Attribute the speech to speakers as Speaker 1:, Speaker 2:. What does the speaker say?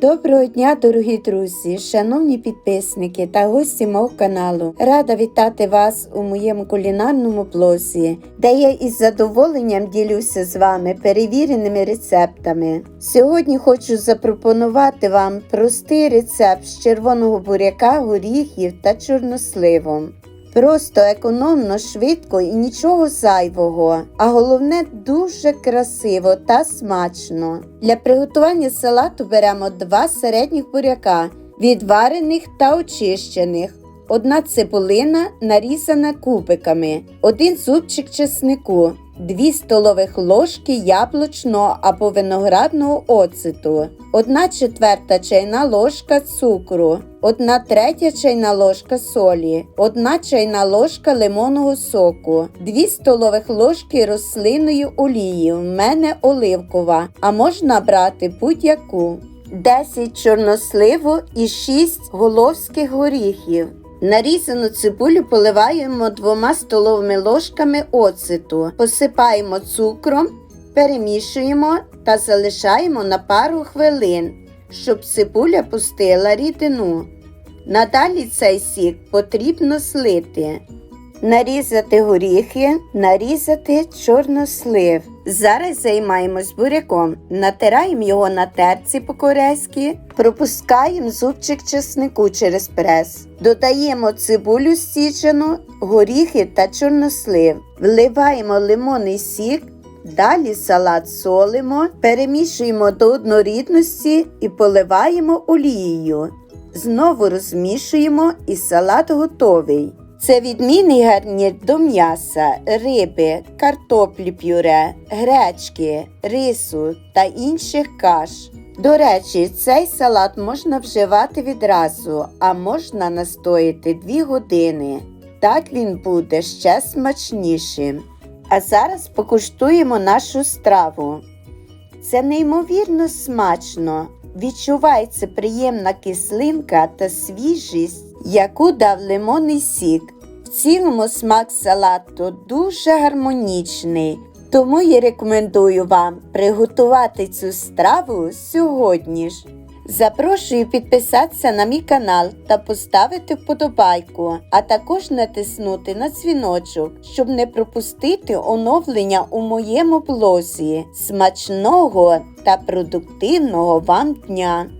Speaker 1: Доброго дня, дорогі друзі, шановні підписники та гості мого каналу. Рада вітати вас у моєму кулінарному блозі, де я із задоволенням ділюся з вами перевіреними рецептами. Сьогодні хочу запропонувати вам простий рецепт з червоного буряка, горіхів та чорносливом. Просто економно, швидко і нічого зайвого, а головне дуже красиво та смачно. Для приготування салату беремо два середніх буряка, відварених та очищених, одна цибулина нарізана кубиками, один зубчик чеснику, 2 столових ложки яблучного або виноградного оцету, 1 четверта чайна ложка цукру, 1 третя чайна ложка солі, 1 чайна ложка лимонного соку, 2 столових ложки рослинної олії. В мене оливкова, а можна брати будь-яку. 10 чорносливу і 6 головських горіхів. Нарізану цибулю поливаємо двома столовими ложками оциту, посипаємо цукром, перемішуємо та залишаємо на пару хвилин, щоб цибуля пустила рідину. Надалі цей сік потрібно слити. Нарізати горіхи, нарізати чорнослив. Зараз займаємось буряком. Натираємо його на терці по-корейськи, пропускаємо зубчик чеснику через прес. Додаємо цибулю стічену, горіхи та чорнослив. Вливаємо лимонний сік. Далі салат солимо, перемішуємо до однорідності і поливаємо олією. Знову розмішуємо і салат готовий. Це відмінний гарнір до м'яса, риби, картоплі пюре, гречки, рису та інших каш. До речі, цей салат можна вживати відразу, а можна настояти 2 години. Так він буде ще смачнішим. А зараз покуштуємо нашу страву. Це неймовірно смачно. Відчувається приємна кислинка та свіжість, яку дав лимонний сік. В цілому смак салату дуже гармонічний, тому я рекомендую вам приготувати цю страву сьогодні ж. Запрошую підписатися на мій канал та поставити вподобайку, а також натиснути на дзвіночок, щоб не пропустити оновлення у моєму блозі. Смачного та продуктивного вам дня!